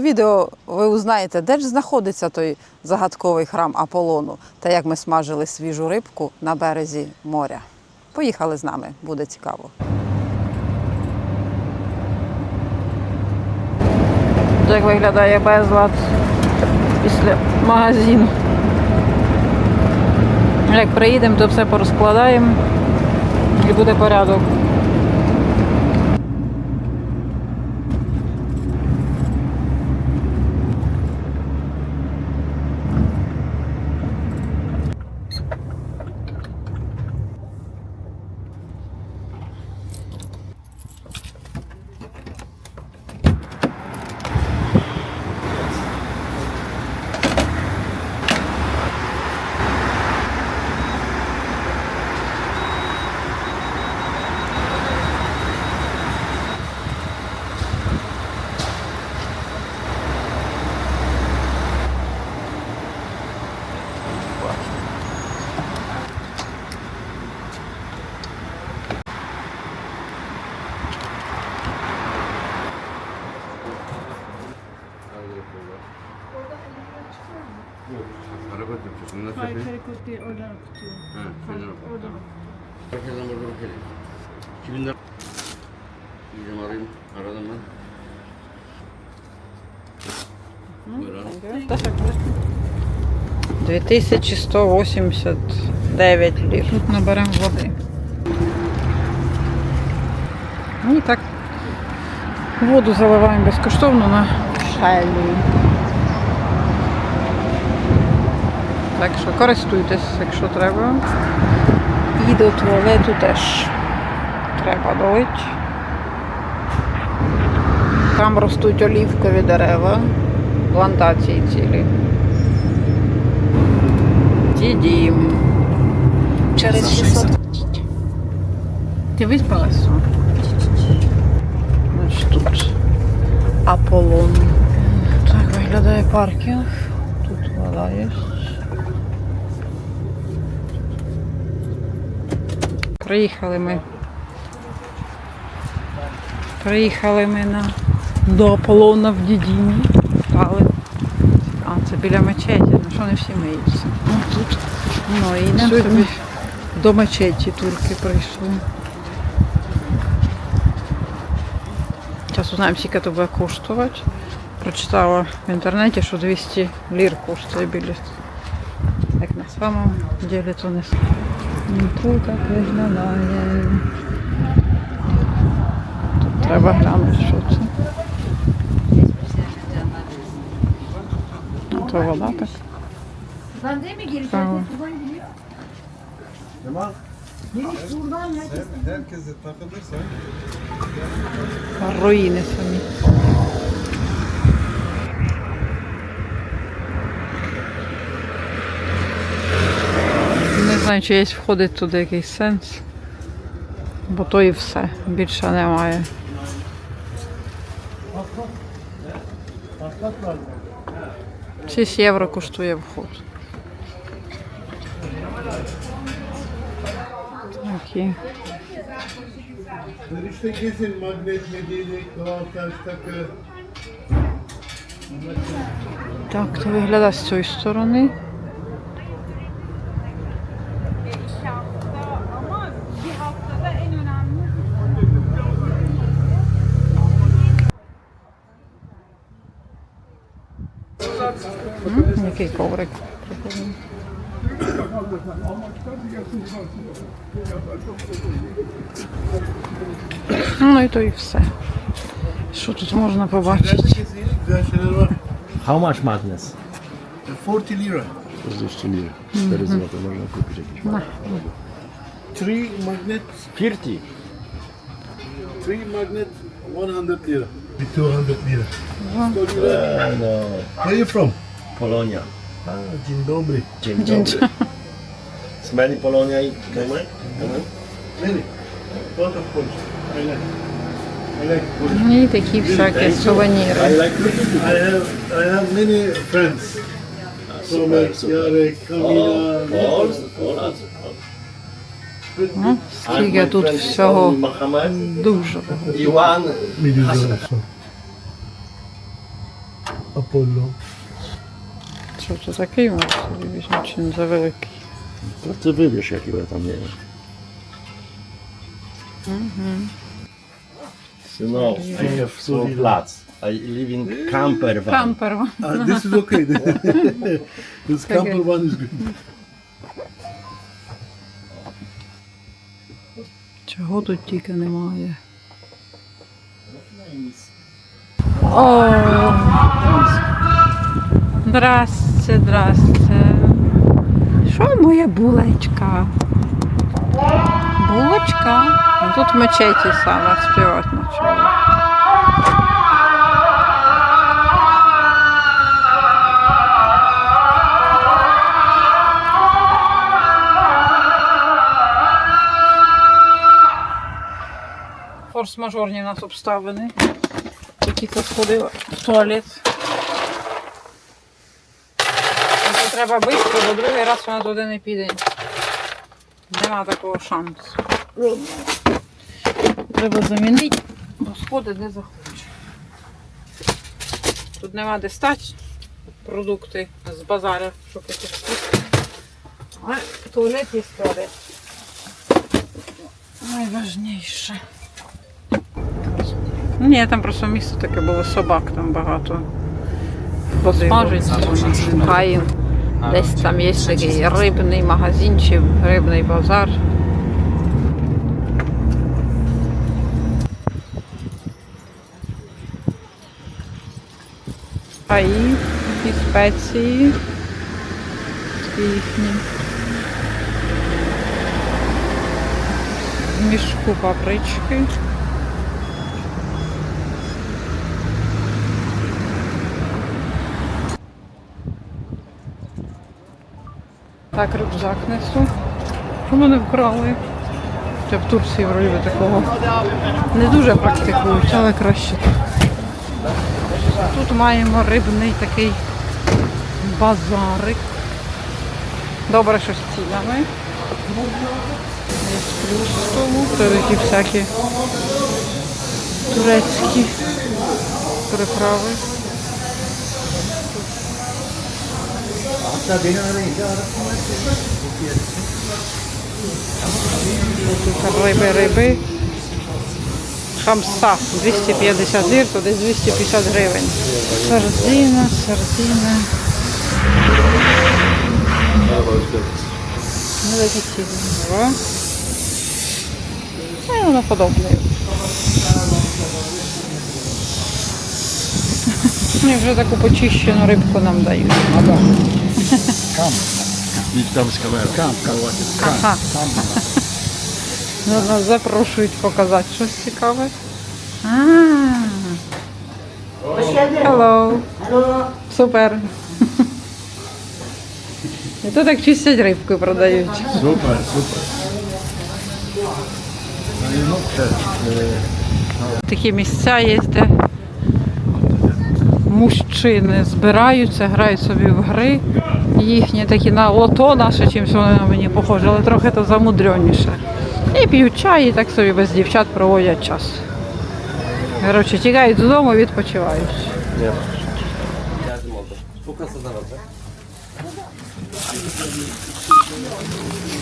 відео ви узнаєте, де ж знаходиться той загадковий храм Аполлону та як ми смажили свіжу рибку на березі моря. Поїхали з нами, буде цікаво. Як виглядає безлад після магазину. Як приїдемо, то все порозкладаємо і буде порядок. Tutuyor. Ha, şöyle bak. Oradan. Herkesten burada bakayım. 2000 lira. Gideceğim arayayım. Aradım ben. Buyurun. 2189 літ. Тут наберемо води. Ну і так воду заливаємо безкоштовно на шелі. Так що користуйтесь, якщо треба. І до туалету теж треба долити. Там ростуть олівкові дерева, плантації цілі. Дідім. Через 600. Ти виспалась? Значить, тут Аполлон. Так виглядає паркінг. Тут вода є. Приїхали ми. Приїхали ми на до Аполлона в Дідімі. Стали. А, це біля мечеті. Ну що не всі миються. Ну тут. Ну і йдемо собі до мечеті турки прийшли. Зараз узнаємо, скільки це буде коштувати. Прочитала в інтернеті, що 200 лір коштує білет. Як на самому деле, то не Ну, то так виглядає. Тут треба глянути, що це. А то вода так. Ben değil mi gireceğim? Tamam. Buradan giriyor. Kemal, Giriş buradan ya. her, herkese takılırsan Руїни самі. Знаю, чи є входить туди якийсь сенс. Бо то і все. Більше немає. 6 євро коштує вход. Такі. Так, то виглядає з цієї сторони. М, Який коврик. Прикольний. Ну і то і все. Що тут можна побачити? Güzel şeyler var. How much magnets? 40 lira. 40 lira. 4 zł można kupić jakiś. Three magnet, 50. three magnet, 100 lira. 200 lira. 100 lira. E, no, Where are you from? Polonia. Ah, dzień dobry. Dzień dobry. Smelly Polonia i Kemek? Many. Lot of Polish. I like. I like Polish. І такі всякі сувеніри. I like I have, I have many friends. Super, Tomek, super. Jarek, Kamila. Polscy, Polacy. Ну, скільки тут всього Mohamed, дуже. Iwan, Milion dolarów. Apollo. Що це такий може собі візьму, чи не завеликий? To ty wybierz jakiego tam nie wiem. Synow, I have full flats. I live in camper van. Кампер. Uh, this is okay. this camper one is good. Чого тут тільки немає? О! Здрасте, здрасте. Що моя булочка? Булочка? Ну, Тут мечеті саме співати почали. Форс-мажорні нас обставини. Тільки сходила в туалет. Це треба швидко, бо другий раз вона туди не піде. Нема такого шансу. Треба замінити, бо сходить не захоче. Тут нема де стати продукти з базару, щоб якось. Але туалет є туалет. Найважніше. Ні, там просто місце таке було собак там багато. Посмажить, шукаємо. Десь там є такий рибний магазинчик, рибний базар. А і спеції їхні. В мішку папрички. Так, рюкзак несу. Що мене вкрали? Хоча в Турції вроді такого не дуже практикують, але краще так. Тут маємо рибний такий базарик. Добре, що з цінами. Плюс столу, це такі всякі турецькі приправи. Тут риби, риби. Хамса 250 лір, то десь 250 гривень. Сардина, сардина. Ну. Ну, воно подобне. Ну, і вже таку почищену рибку нам дають. Idź tam z kamerą. Ага. Ну, Нас запрошують показати щось цікаве. А. Hello. Супер. І то так чистять рибку продають. Super, super. Такі місця є, де мужчини збираються, грають собі в гри. Їхні такі на лото наше, чимось вони на мені похожі, але трохи то замудрьоніше. І п'ють чай, і так собі без дівчат проводять час. Коротше, тікають додому, відпочивають.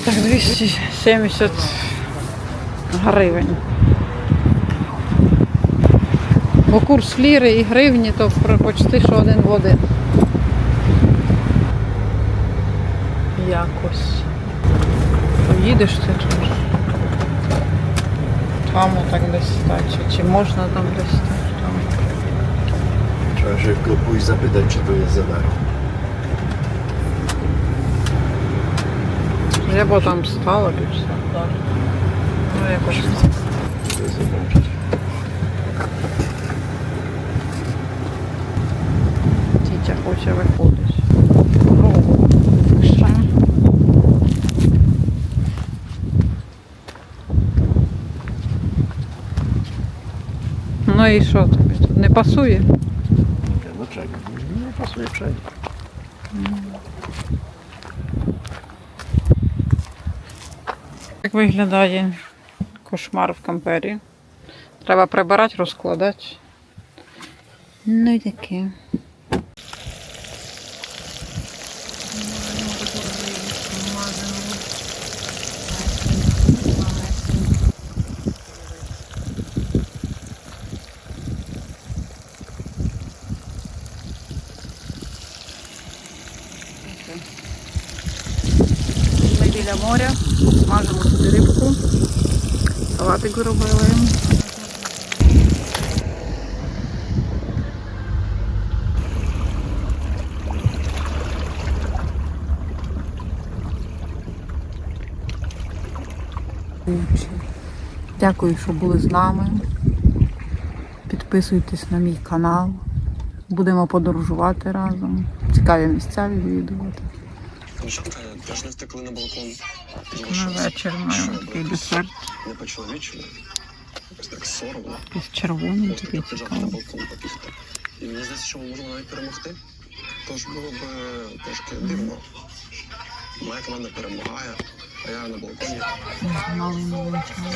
Так, 270 гривень. Бо курс ліри і гривні, то почти що один в один. Якось. Поїдеш ти тут. Там так десь стати. Чи можна там десь стати? Там. Trzeba szybko pójść zapytać, czy to jest za darmo. Я б там стала б і все. Ну, якось. To jest. Тітя хоче виходить. Ну, ще. Ну і що тобі тут не пасує? Nie, no czego? Nie pasuje wszędzie. Як виглядає кошмар в кампері? Треба прибирати, розкладати. Ну і таке. Ми біля моря, смажимо собі рибку, салатик зробили. Дякую, що були з нами. Підписуйтесь на мій канал. Будемо подорожувати разом. Цікаві місця відвідувати. Дівчатка теж не втекли на балкон. На вечір маємо такий десерт. Не по-чоловічому. Ось так соромно. Якийсь червоний, такий на цікавий. балкон. І мені здається, що ми можемо навіть перемогти. Тож було б трошки дивно. Моя команда перемагає, а я на балконі. Малий, вивчала.